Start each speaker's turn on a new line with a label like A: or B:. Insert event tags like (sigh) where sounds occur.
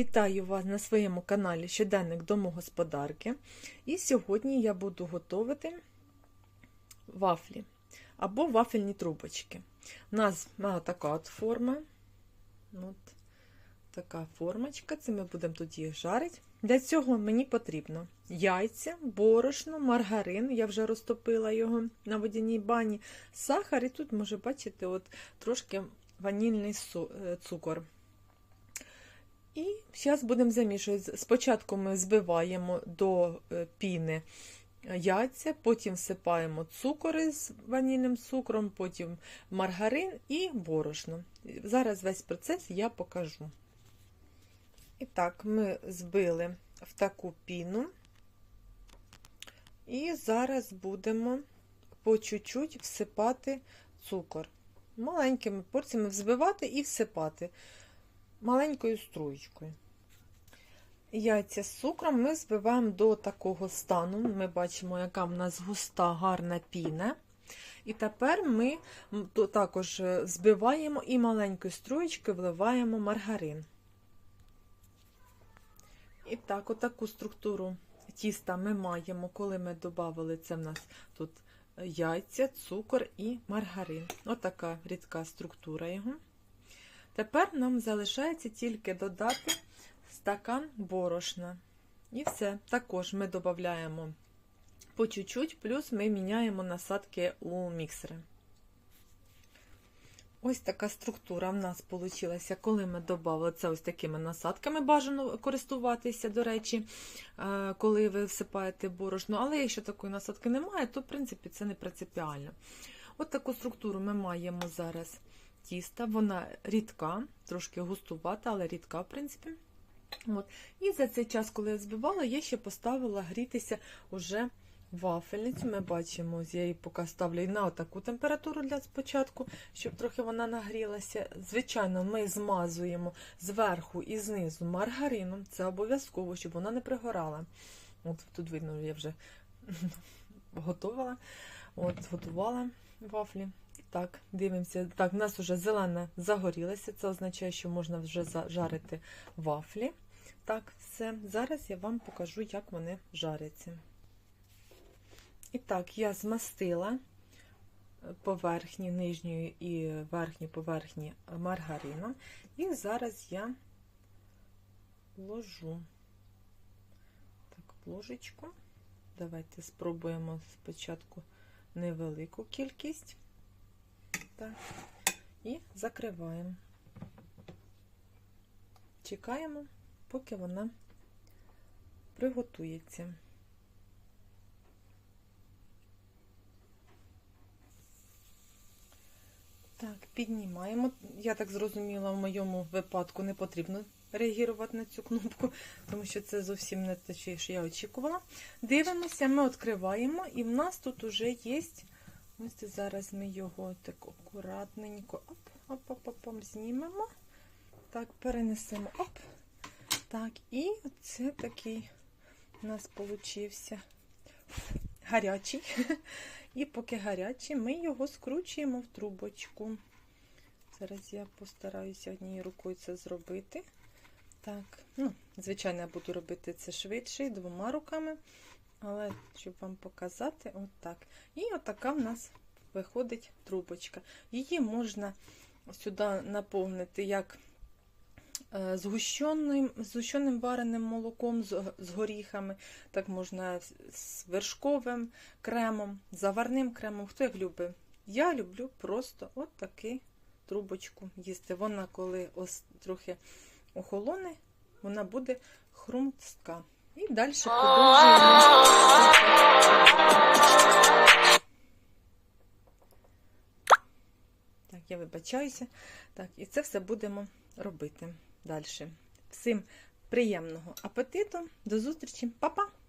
A: Вітаю вас на своєму каналі Щоденник домогосподарки. І сьогодні я буду готувати вафлі або вафельні трубочки. У нас така от форма. От така формочка. Це ми будемо тут їх жарити. Для цього мені потрібно яйця, борошно, маргарин. Я вже розтопила його на водяній бані, сахар, і тут, може, бачите, от трошки ванільний цукор. І зараз будемо замішувати. Спочатку ми збиваємо до піни яйця, потім всипаємо цукор з ванільним цукром, потім маргарин і борошно. Зараз весь процес я покажу. І так, ми збили в таку піну. І зараз будемо по чуть-чуть всипати цукор. Маленькими порціями взбивати і всипати маленькою струєчкою. Яйця з цукром ми збиваємо до такого стану. Ми бачимо, яка в нас густа, гарна піна. І тепер ми також збиваємо і маленькою струєчкою вливаємо маргарин. І так, отаку структуру тіста ми маємо, коли ми додали це в нас тут яйця, цукор і маргарин. Отака рідка структура його. Тепер нам залишається тільки додати стакан борошна. І все. Також ми додаємо по чуть-чуть, плюс ми міняємо насадки у міксери. Ось така структура в нас вийшла, коли ми додали це ось такими насадками, бажано користуватися, до речі, коли ви всипаєте борошно. Але якщо такої насадки немає, то в принципі це не принципіально. От таку структуру ми маємо зараз тіста, вона рідка, трошки густувата, але рідка, в принципі. От. І за цей час, коли я збивала, я ще поставила грітися уже вафельницю. Ми бачимо, я її поки ставлю на таку температуру для спочатку, щоб трохи вона нагрілася. Звичайно, ми змазуємо зверху і знизу маргарином. Це обов'язково, щоб вона не пригорала. От Тут видно, я вже (laughs) готувала, от, готувала вафлі. Так, дивимося. Так, в нас вже зелена загорілася, це означає, що можна вже жарити вафлі. Так, все. Зараз я вам покажу, як вони жаряться. І так, я змастила поверхні нижньої і верхні поверхні маргарином. І зараз я ложу так, ложечку. Давайте спробуємо спочатку невелику кількість. Так. І закриваємо. Чекаємо, поки вона приготується. Так, піднімаємо. Я так зрозуміла, в моєму випадку не потрібно реагувати на цю кнопку, тому що це зовсім не те, що я очікувала. Дивимося, ми відкриваємо, і в нас тут вже є. Ось зараз ми його так акуратненько оп, оп, оп, оп, знімемо. Так, перенесемо оп. Так, і це такий у нас получився гарячий. І поки гарячий, ми його скручуємо в трубочку. Зараз я постараюся однією рукою це зробити. Так, ну, звичайно, я буду робити це швидше двома руками. Але щоб вам показати, отак. І отака в нас виходить трубочка. Її можна сюди наповнити як е, згущеним, згущеним вареним молоком з горіхами, так можна з вершковим кремом, заварним кремом. Хто як любить? Я люблю просто от таку трубочку їсти. Вона, коли ось трохи охолоне, вона буде хрумстка. І далі продовжуємо. Так, я вибачаюся. Так, і це все будемо робити далі. Всім приємного апетиту, до зустрічі, Па-па!